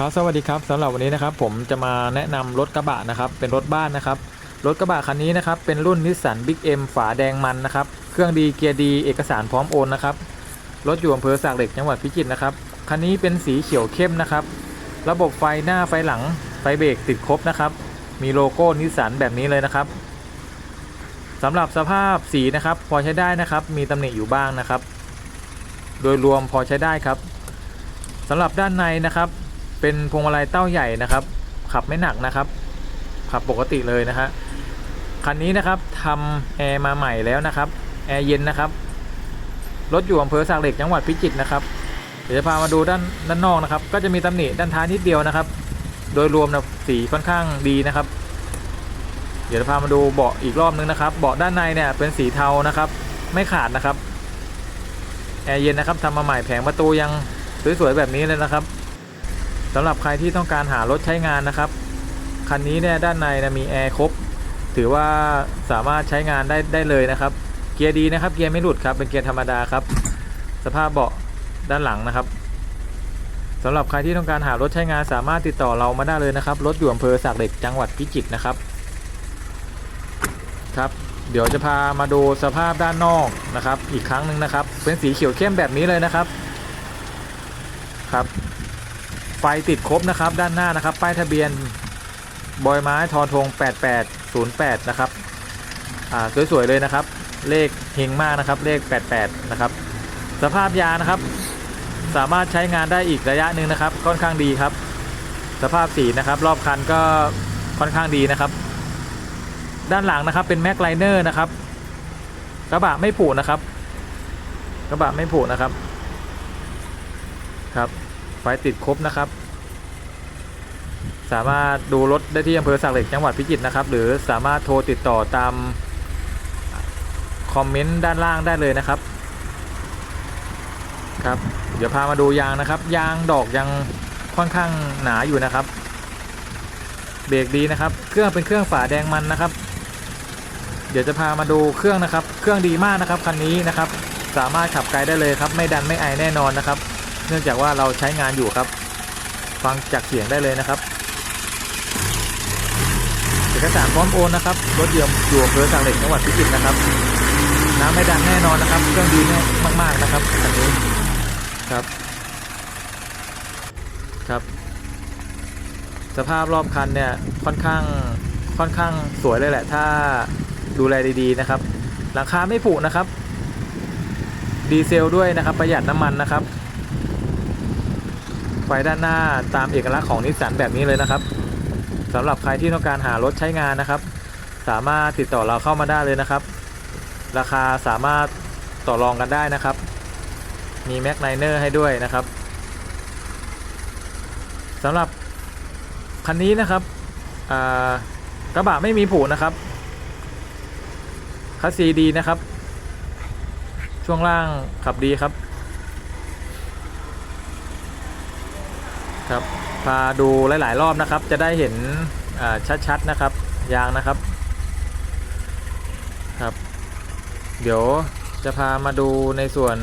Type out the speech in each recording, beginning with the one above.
ครับสวัสดีครับสำหรับวันนี้นะครับผมจะมาแนะนำรถกระบะนะครับเป็นรถบ้านนะครับรถกระบะคันนี้นะครับเป็นรุ่นนิสสันบิ๊กเอ็มฝาแดงมันนะครับเครื่องดีเกียร์ดีเอกสารพร้อมโอนนะครับรถอยู่อำเภอสากเหล็กจังหวัดพิจิตรนะครับคันนี้เป็นสีเขียวเข้มนะครับระบบไฟหน้าไฟหลังไฟเบรกติดครบนะครับมีโลโก้นิสสันแบบนี้เลยนะครับสำหรับสภาพสีนะครับพอใช้ได้นะครับมีตำหนิอยู่บ้างนะครับ โดยรวมพอใช้ได้ครับสำหรับด้านในนะครับ เป็นพวงมาลัยเต้าใหญ่นะครับ ขับไม่หนักนะครับ ขับปกติเลยนะฮะคันนี้นะครับทำแอร์มาใหม่แล้วนะครับแอร์เย็นนะครับรถอยู่อำเภอสากเหล็กจังหวัดพิจิตรนะครับเดี๋ยวจะพามาดูด้านด้านนอกนะครับ ก็จะมีตำหนิด้านท้ายนิดเดียวนะครับ โดยรวมนะสีค่อนข้างดีนะครับ เดี๋ยวจะพามาดูเบาะอีกรอบนึงนะครับ เบาะด้านในเนี่ยเป็นสีเทานะครับ ไม่ขาดนะครับแอร์เย็นนะครับทำมาใหม่แผงประตูยังสวยๆแบบนี้เลยนะครับ สำหรับใครที่ต้องการหารถใช้งานนะครับ คันนี้เนี่ยด้านในนะมีแอร์ครบ ถือว่าสามารถใช้งานได้ได้เลยนะครับ เกียร์ดีนะครับ เกียร์ไม่หลุดครับ เป็นเกียร์ธรรมดาครับ สภาพเบาะด้านหลังนะครับสำหรับใครที่ต้องการหารถใช้งานสามารถติดต่อเรามาได้เลยนะครับ รถอยู่อำเภอสากเหล็กจังหวัดพิจิตรนะครับ ครับ เดี๋ยวจะพามาดูสภาพด้านนอกนะครับ อีกครั้งหนึ่งนะครับ เป็นสีเขียวเข้มแบบนี้เลยนะครับ ครับ ไฟติดครบนะครับด้านหน้านะครับ ป้ายทะเบียนบอยไม้ทอทง 8808 นะครับอ่าสวยๆเลยนะครับ เลขเฮงมากนะครับ เลข 88 นะครับ สภาพยางนะครับ สามารถใช้งานได้อีกระยะหนึ่งนะครับ ค่อนข้างดีครับ สภาพสีนะครับ รอบคันก็ค่อนข้างดีนะครับ ด้านหลังนะครับเป็นแม็กไลเนอร์นะครับกระบะไม่ผุนะครับกระบะไม่ผุนะครับครับ ไฟติดครบนะครับ สามารถดูรถได้ที่อำเภอสักเหล็กจังหวัดพิจิตรนะครับ หรือสามารถโทรติดต่อตามคอมเมนต์ด้านล่างได้เลยนะครับครับเดี๋ยวพามาดูยางนะครับ ยางดอกยังค่อนข้างหนาอยู่นะครับ เบรกดีนะครับ เครื่องเป็นเครื่องฝาแดงมันนะครับ เดี๋ยวจะพามาดูเครื่องนะครับ เครื่องดีมากนะครับคันนี้นะครับ สามารถขับไกลได้เลยครับ ไม่ดันไม่ไอแน่นอนนะครับ เนื่องจากว่าเราใช้งานอยู่ครับ ฟังจากเสียงได้เลยนะครับเอกสารพร้อมโอนนะครับรถเยี่ยมอยู่อำเภอสังเหล็กจังหวัดพิจิตรนะครับ น้ำไม่ดังแน่นอนนะครับ เครื่องดีแน่มาก ๆนะครับคันนี้ครับ ครับ สภาพรอบคันเนี่ยค่อนข้างค่อนข้างสวยเลยแหละ ถ้าดูแลดีๆนะครับหลังคาไม่ผุนะครับ ดีเซลด้วยนะครับ ประหยัดน้ำมันนะครับ ไฟด้านหน้าตามเอกลักษณ์ของนิสสันแบบนี้เลยนะครับสำหรับใครที่ต้องการหารถใช้งานนะครับ สามารถติดต่อเราเข้ามาได้เลยนะครับ ราคาสามารถต่อรองกันได้นะครับ มีแม็กไนเนอร์ให้ด้วยนะครับสำหรับคันนี้นะครับกระบะไม่มีผูนะครับคัสซีดีนะครับ ช่วงล่างขับดีครับ ครับพาดูหลาย ๆ รอบนะครับ จะได้เห็นชัด ๆ นะครับ ยางนะครับครับ เดี๋ยวจะพามาดูในส่วน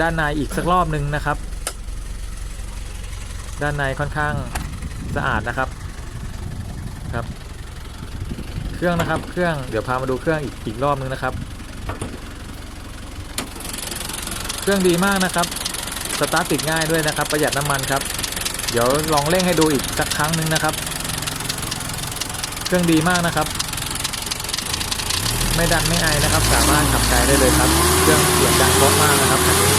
ด้านในอีกสักรอบหนึ่งนะครับ ด้านในค่อนข้างสะอาดนะครับครับ เครื่องนะครับเครื่องเดี๋ยวพามาดูเครื่องอีกอีกรอบนึงนะครับ เครื่องดีมากนะครับ สตาร์ทติดง่ายด้วยนะครับ ประหยัดน้ำมันครับ เดี๋ยวลองเร่งให้ดูอีกสักครั้งหนึ่งนะครับ เครื่องดีมากนะครับ ไม่ดันไม่ไอนะครับ สามารถขับไกลได้เลยครับ เครื่องเสียงดังเพราะมากนะครับคันนี้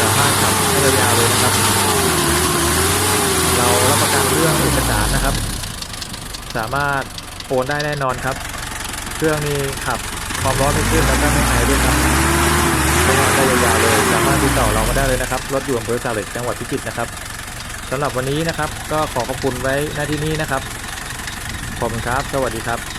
สามารถขับให้ยาวๆเลยนะครับ เรารับประกันเรื่องเอกสารนะครับ สามารถโอนได้แน่นอนครับ เครื่องนี้ขับความร้อนไม่ขึ้นแล้วก็ไม่ไอด้วยครับ ใช้งานได้ยาวๆเลยสามารถติดต่อเรามาได้เลยนะครับรถอยู่อำเภอสาเหล็กจังหวัดพิจิตรนะครับสำหรับวันนี้นะครับ ก็ขอขอบคุณไว้หน้าที่นี้นะครับขอบคุณครับ สวัสดีครับ